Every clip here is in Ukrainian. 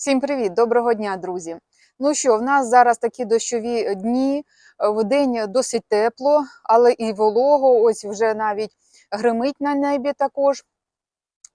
Всім привіт, доброго дня, друзі. Ну що, в нас зараз такі дощові дні, в день досить тепло, але і волого, ось вже навіть гримить на небі також.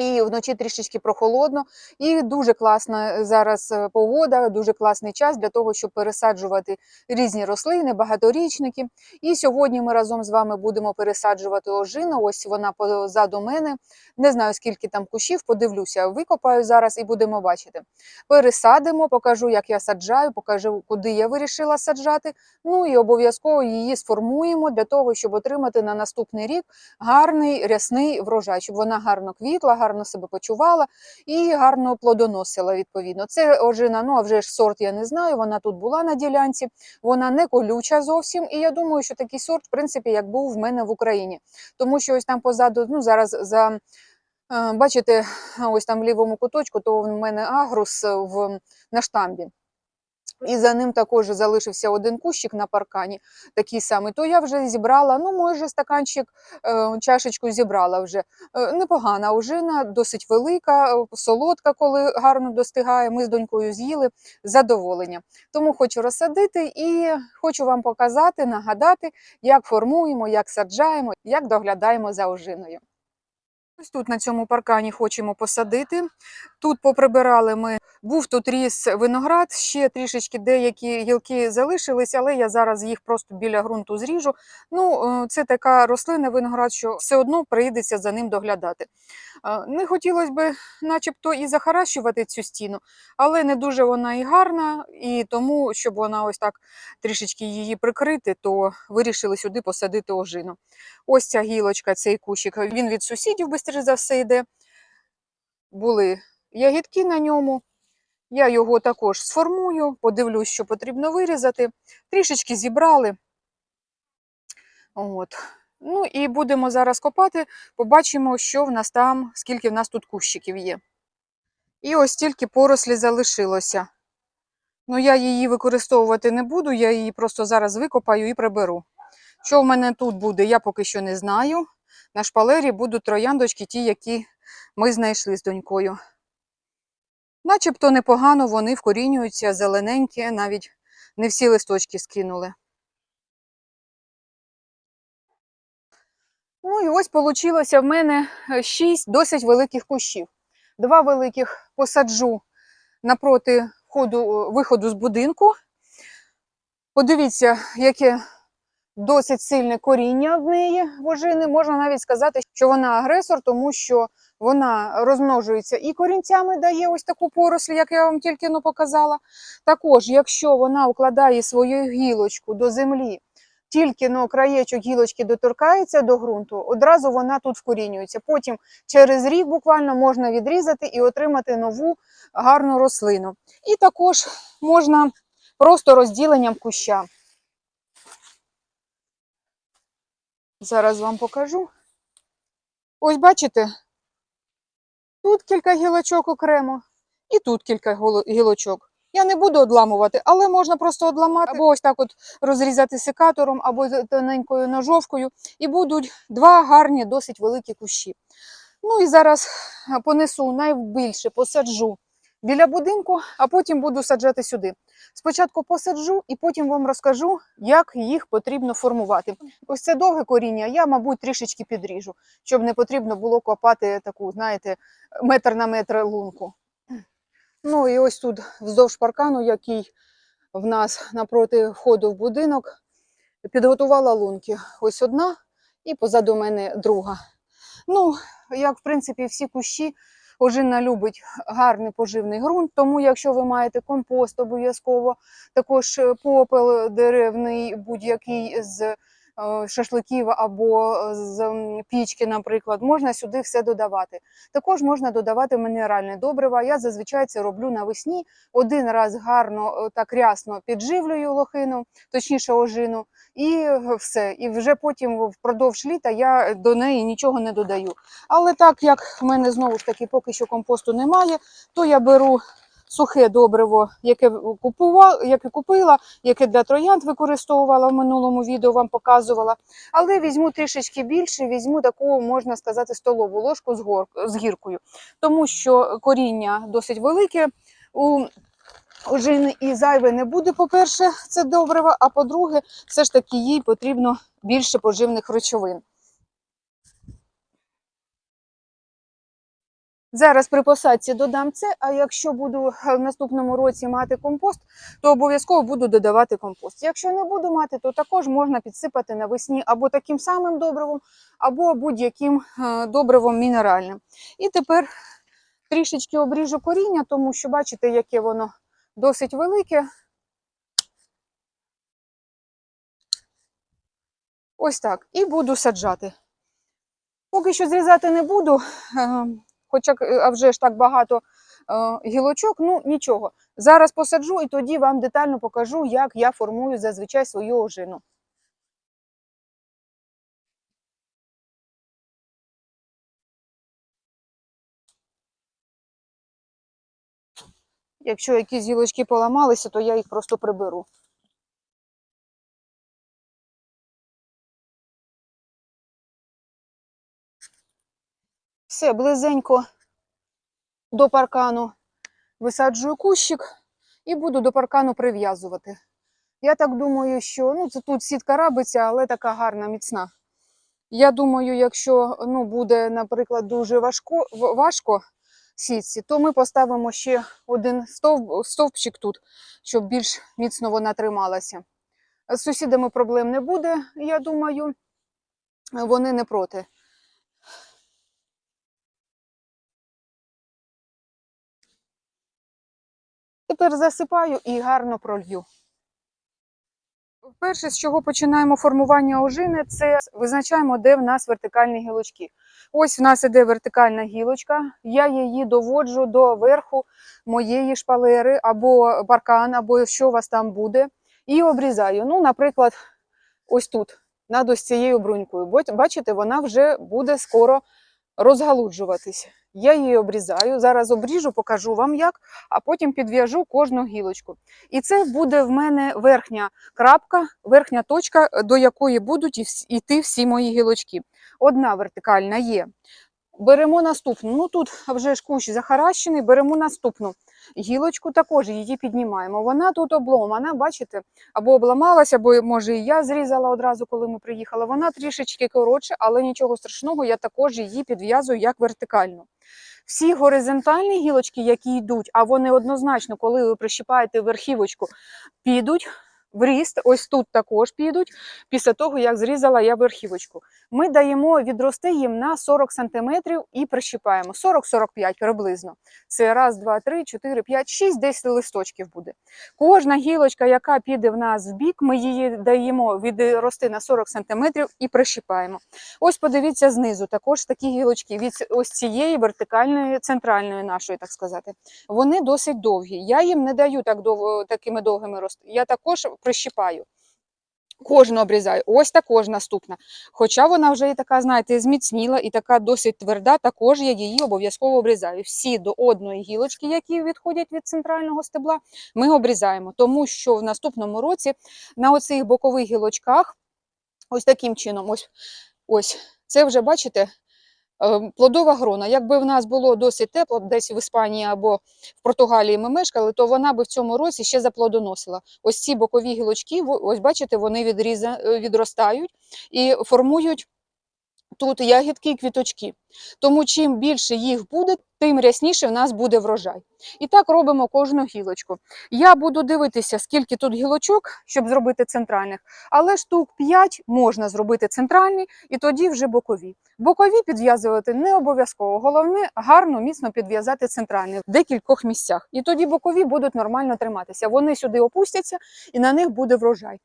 І вночі трішечки прохолодно, і дуже класна зараз е, погода, дуже класний час для того, щоб пересаджувати різні рослини, багаторічники. І сьогодні ми разом з вами будемо пересаджувати ожину. Ось вона позаду мене. Не знаю, скільки там кущів, подивлюся, викопаю зараз і будемо бачити. Пересадимо, покажу, як я саджаю, покажу, куди я вирішила саджати. Ну і обов'язково її сформуємо для того, щоб отримати на наступний рік гарний рясний врожай, щоб вона гарно квітла, гарно себе почувала і гарно плодоносила відповідно. Це ожина, ну а вже ж сорт я не знаю. Вона тут була на ділянці, вона не колюча зовсім. І я думаю, що такий сорт, в принципі, як був в мене в Україні. Тому що ось там позаду, ну зараз за. е, Бачите, ось там в лівому куточку, то в мене агрус в, на штамбі. І за ним також залишився один кущик на паркані, такий самий. То я вже зібрала, ну, може, стаканчик, е, чашечку зібрала вже. Е, Непогана ожина, досить велика, е, солодка, коли гарно достигає. Ми з донькою з'їли задоволення. Тому хочу розсадити і хочу вам показати, нагадати, як формуємо, як саджаємо, як доглядаємо за ожиною. Ось тут на цьому паркані хочемо посадити. Тут поприбирали ми, був тут ріс виноград, ще трішечки деякі гілки залишились, але я зараз їх просто біля ґрунту зріжу. Ну, е, це така рослина виноград, що все одно прийдеться за ним доглядати. Е, Не хотілося б начебто і захаращувати цю стіну, але не дуже вона і гарна, і тому, щоб вона ось так трішечки її прикрити, то вирішили сюди посадити ожину. Ось ця гілочка, цей кущик, він від сусідів швидше за все йде. Були ягідки на ньому. Я його також сформую, подивлюсь, що потрібно вирізати. Трішечки зібрали. От. Ну і будемо зараз копати, побачимо, що в нас там, скільки в нас тут кущиків є. І ось тільки порослі залишилося. Ну, я її використовувати не буду, я її просто зараз викопаю і приберу. Що в мене тут буде, я поки що не знаю. На шпалері будуть трояндочки, ті, які ми знайшли з донькою. Начебто непогано вони вкорінюються, зелененькі, навіть не всі листочки скинули. Ну і ось вийшло в мене 6 досить великих кущів. Два великих посаджу напроти входу, виходу з будинку. Подивіться, яке досить сильне коріння в неї вожини. Можна навіть сказати, що вона агресор, тому що вона розмножується і корінцями дає ось таку поросль, як я вам тільки но показала. Також, якщо вона укладає свою гілочку до землі, тільки но краєчок гілочки доторкається до ґрунту, одразу вона тут вкорінюється. Потім через рік буквально можна відрізати і отримати нову гарну рослину. І також можна просто розділенням куща. Зараз вам покажу. Ось бачите, тут кілька гілочок окремо, і тут кілька гілочок. Я не буду одламувати, але можна просто одламати, або ось так от розрізати секатором, або тоненькою ножовкою, і будуть два гарні, досить великі кущі. Ну і зараз понесу найбільше, посаджу біля будинку, а потім буду саджати сюди. Спочатку посаджу і потім вам розкажу, як їх потрібно формувати. Ось це довге коріння, я, мабуть, трішечки підріжу, щоб не потрібно було копати таку, знаєте, метр на метр лунку. Ну і ось тут вздовж паркану, який в нас напроти входу в будинок, підготувала лунки. Ось одна і позаду мене друга. Ну, як в принципі всі кущі, ожина любить гарний поживний ґрунт, тому якщо ви маєте компост обов'язково, також е, попел деревний, будь-який з шашликів або з пічки, наприклад, можна сюди все додавати. Також можна додавати мінеральне добрива. Я зазвичай це роблю навесні. Один раз гарно е, так рясно підживлюю лохину, точніше ожину, і е, все. І вже потім впродовж літа я до неї нічого не додаю. Але так як в мене знову ж таки поки що компосту немає, то я беру сухе добриво, яке купувала, яке купила, яке для троянд використовувала в минулому відео, вам показувала. Але візьму трішечки більше, візьму таку, можна сказати, столову ложку з, гор, з гіркою, тому що коріння досить велике. у ожини і зайве не буде, по-перше, це добриво, а по-друге, все ж таки їй потрібно більше поживних речовин. Зараз при посадці додам це, а якщо буду е, в наступному році мати компост, то обов'язково буду додавати компост. Якщо не буду мати, то також можна підсипати навесні або таким самим добривом, або будь-яким е, добривом мінеральним. І тепер трішечки обріжу коріння, тому що бачите, яке воно досить велике. Ось так. І буду саджати. Поки що зрізати не буду, е, хоча е, а вже ж так багато е, гілочок, ну нічого. Зараз посаджу і тоді вам детально покажу, як я формую зазвичай свою ожину. Якщо якісь гілочки поламалися, то я їх просто приберу. Все, близенько до паркану висаджую кущик і буду до паркану прив'язувати. Я так думаю, що ну, це тут сітка рабиться, але така гарна, міцна. Я думаю, якщо ну, буде, наприклад, дуже важко, важко сітці, то ми поставимо ще один стовп, стовпчик тут, щоб більш міцно вона трималася. З сусідами проблем не буде, я думаю, вони не проти. Тепер засипаю і гарно пролью. Перше, з чого починаємо формування ожини, це визначаємо, де в нас вертикальні гілочки. Ось в нас іде вертикальна гілочка, я її доводжу до верху моєї шпалери або баркан, або що у вас там буде, і обрізаю. Ну, наприклад, ось тут, над ось цією брунькою. Бачите, вона вже буде скоро розгалуджуватись. Я її обрізаю. Зараз обріжу, покажу вам як, а потім підв'яжу кожну гілочку. І це буде в мене верхня крапка, верхня точка, до якої будуть йти всі мої гілочки. Одна вертикальна є. Беремо наступну. Ну тут вже ж кущ захаращений, беремо наступну гілочку, також її піднімаємо. Вона тут обломана, бачите, або обламалася, або може і я зрізала одразу, коли ми приїхали. Вона трішечки коротше, але нічого страшного, я також її підв'язую як вертикальну. Всі горизонтальні гілочки, які йдуть, а вони однозначно, коли ви прищіпаєте верхівочку, підуть в ріст, ось тут також підуть, після того, як зрізала я верхівочку. Ми даємо відрости їм на 40 см і прищіпаємо. 40-45 приблизно. Це раз, два, три, чотири, п'ять, шість, 10 листочків буде. Кожна гілочка, яка піде в нас в бік, ми її даємо відрости на 40 см і прищіпаємо. Ось подивіться знизу, також такі гілочки від ось цієї вертикальної, центральної нашої, так сказати. Вони досить довгі. Я їм не даю так дов... такими довгими рости. Я також прищіпаю. Кожну обрізаю. Ось також наступна. Хоча вона вже і така, знаєте, зміцніла і така досить тверда, також я її обов'язково обрізаю. Всі до одної гілочки, які відходять від центрального стебла, ми обрізаємо, тому що в наступному році на оцих бокових гілочках, ось таким чином, ось, ось це вже бачите. Е, Плодова грона. Якби в нас було досить тепло, десь в Іспанії або в Португалії ми мешкали, то вона би в цьому році ще заплодоносила. Ось ці бокові гілочки, ось бачите, вони відріза, е, відростають і формують тут ягідки і квіточки. Тому чим більше їх буде, тим рясніше в нас буде врожай. І так робимо кожну гілочку. Я буду дивитися, скільки тут гілочок, щоб зробити центральних, але штук 5 можна зробити центральні і тоді вже бокові. Бокові підв'язувати не обов'язково. Головне гарно, міцно підв'язати центральні в декількох місцях. І тоді бокові будуть нормально триматися. Вони сюди опустяться і на них буде врожай.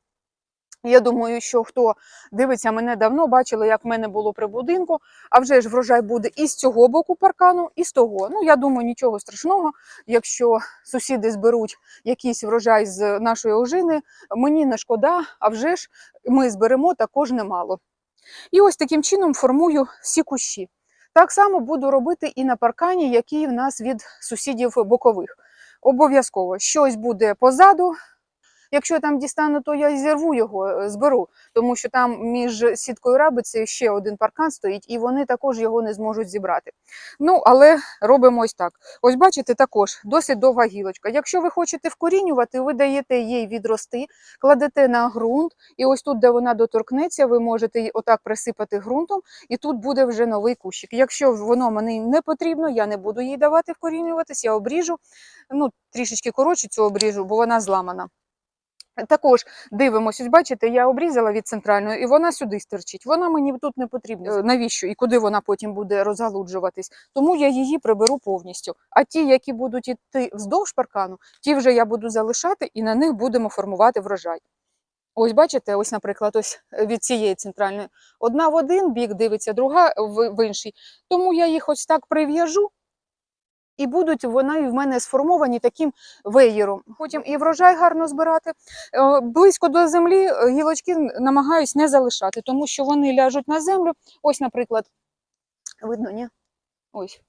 Я думаю, що хто дивиться мене давно, бачили, як в мене було при будинку. А вже ж врожай буде і з цього боку паркану, і з того. Ну, я думаю, нічого страшного. Якщо сусіди зберуть якийсь врожай з нашої ожини, мені не шкода, а вже ж ми зберемо також немало. І ось таким чином формую всі кущі. Так само буду робити і на паркані, який в нас від сусідів бокових. Обов'язково щось буде позаду, Якщо я там дістану, то я зірву його, е, зберу, тому що там між сіткою рабицею ще один паркан стоїть, і вони також його не зможуть зібрати. Ну, але робимо ось так. Ось бачите, також досить довга гілочка. Якщо ви хочете вкорінювати, ви даєте їй відрости, кладете на ґрунт, і ось тут, де вона доторкнеться, ви можете її отак присипати ґрунтом, і тут буде вже новий кущик. Якщо воно мені не потрібно, я не буду їй давати вкорінюватись, я обріжу, ну, трішечки коротше цю обріжу, бо вона зламана. Також дивимося, бачите, я обрізала від центральної, і вона сюди стирчить. Вона мені тут не потрібна. Е, Навіщо і куди вона потім буде розгалуджуватись? Тому я її приберу повністю. А ті, які будуть іти вздовж паркану, ті вже я буду залишати і на них будемо формувати врожай. Ось бачите, ось, наприклад, ось е, від цієї центральної. Одна в один бік дивиться, друга в інший. Тому я їх ось так прив'яжу, і будуть вони в мене сформовані таким веєром. Потім і врожай гарно збирати. Е, Близько до землі е, гілочки н- намагаюсь не залишати, тому що вони ляжуть на землю. Ось, наприклад, видно, ні? Ось.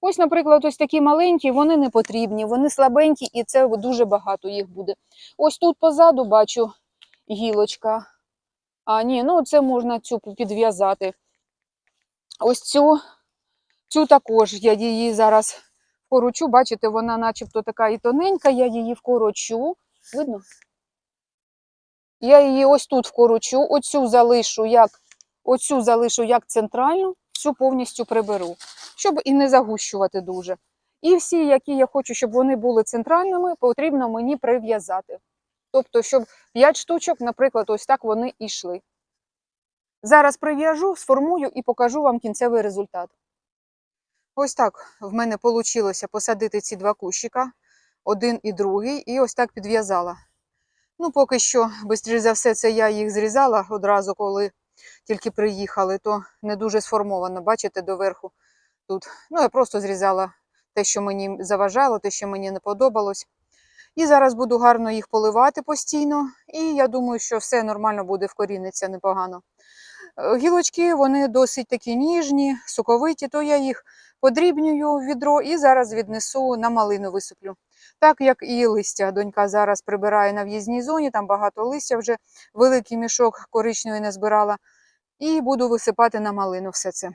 Ось, наприклад, ось такі маленькі, вони не потрібні, вони слабенькі, і це дуже багато їх буде. Ось тут позаду бачу гілочка. А, ні, ну це можна цю підв'язати. Ось цю, цю також я її зараз вкорочу. Бачите, вона начебто така і тоненька, я її вкорочу. Видно? Я її ось тут вкорочу, оцю залишу як, оцю залишу як центральну, всю повністю приберу, щоб і не загущувати дуже. І всі, які я хочу, щоб вони були центральними, потрібно мені прив'язати. Тобто, щоб 5 штучок, наприклад, ось так вони йшли. Зараз прив'яжу, сформую і покажу вам кінцевий результат. Ось так в мене вийшло посадити ці два кущика, один і другий, і ось так підв'язала. Ну, поки що, швидше за все, це я їх зрізала одразу, коли тільки приїхали, то не дуже сформовано, бачите, доверху тут. Ну, я просто зрізала те, що мені заважало, те, що мені не подобалось. І зараз буду гарно їх поливати постійно, і я думаю, що все нормально буде вкоріниться непогано. Е, Гілочки вони досить такі ніжні, соковиті, то я їх подрібнюю відро і зараз віднесу на малину висиплю. Так як і листя. Донька зараз прибирає на в'їзній зоні, там багато листя вже великий мішок коричневий не збирала. І буду висипати на малину все це.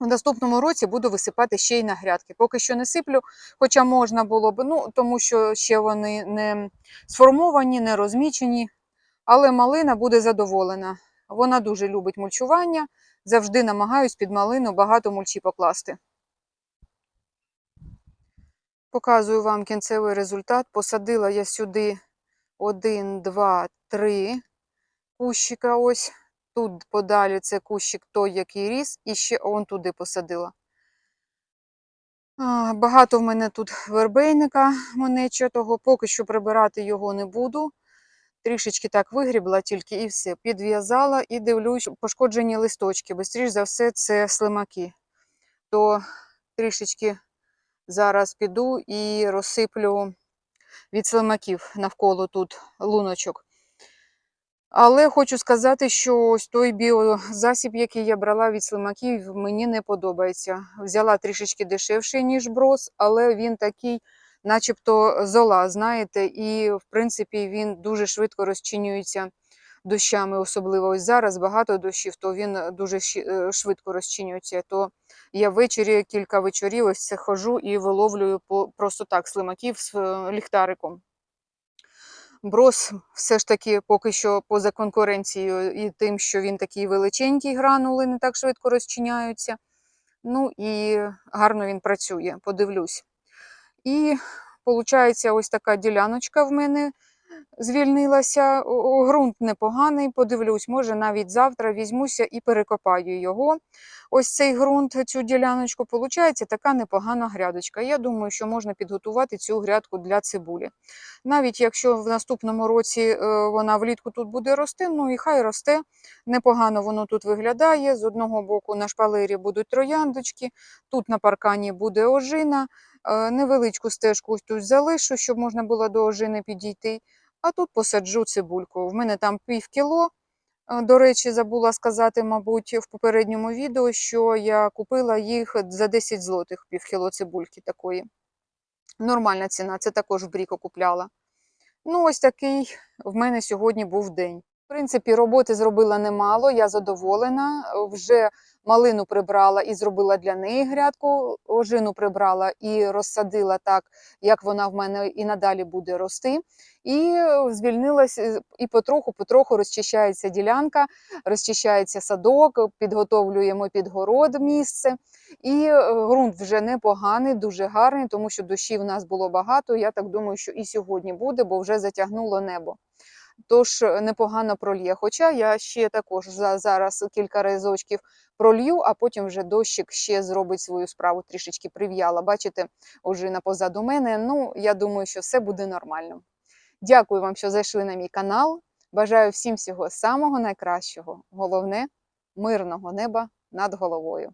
У наступному році буду висипати ще й на грядки. Поки що не сиплю, хоча можна було б, ну тому що ще вони не сформовані, не розмічені. Але малина буде задоволена. Вона дуже любить мульчування. Завжди намагаюсь під малину багато мульчі покласти. Показую вам кінцевий результат. Посадила я сюди 1, 2, 3 кущика. Ось тут подалі це кущик той, який ріс, і ще он туди посадила. Багато в мене тут вербейника монечатого, поки що прибирати його не буду. Трішечки так вигрібла тільки і все. Підв'язала і дивлюсь, пошкоджені листочки. Бистріш за все, це слимаки. То трішечки зараз піду і розсиплю від слимаків навколо тут луночок. Але хочу сказати, що ось той біозасіб, який я брала від слимаків, мені не подобається. Взяла трішечки дешевший, ніж брос, але він такий, начебто, зола, знаєте, і в принципі він дуже швидко розчинюється дощами, особливо ось зараз багато дощів, то він дуже е, швидко розчинюється. То я ввечері кілька вечорів ось це хожу і виловлюю просто так слимаків з е, ліхтариком. Брос все ж таки поки що поза конкуренцією і тим, що він такий величенький, гранули не так швидко розчиняються. Ну і гарно він працює, подивлюсь. І виходить, ось така діляночка в мене звільнилася. Ґрунт непоганий, подивлюсь, може навіть завтра візьмуся і перекопаю його. Ось цей ґрунт, цю діляночку, виходить така непогана грядочка. Я думаю, що можна підготувати цю грядку для цибулі. Навіть якщо в наступному році е, вона влітку тут буде рости, ну і хай росте. Непогано воно тут виглядає. З одного боку на шпалері будуть трояндочки, тут на паркані буде ожина. Е, Невеличку стежку тут залишу, щоб можна було до ожини підійти. А тут посаджу цибульку. В мене там пів кіло. Е, До речі, забула сказати, мабуть, в попередньому відео, що я купила їх за 10 злотих пів кіло цибульки такої. Нормальна ціна, це також в Бріко купляла. Ну, ось такий в мене сьогодні був день. В принципі, роботи зробила немало, я задоволена. Е, Вже малину прибрала і зробила для неї грядку, ожину прибрала і розсадила так, як вона в мене і надалі буде рости. І е, звільнилась е, і потроху-потроху розчищається ділянка, розчищається садок, підготовлюємо під город місце. І е, ґрунт вже непоганий, дуже гарний, тому що дощів у нас було багато. Я так думаю, що і сьогодні буде, бо вже затягнуло небо. Тож е, непогано прольє. Хоча я ще також за- зараз кілька разочків пролью, а потім вже дощик ще зробить свою справу, трішечки прив'яла. Бачите, ожина позаду мене. Ну, я думаю, що все буде нормально. Дякую вам, що зайшли на мій канал. Бажаю всім всього самого найкращого. Головне мирного неба над головою.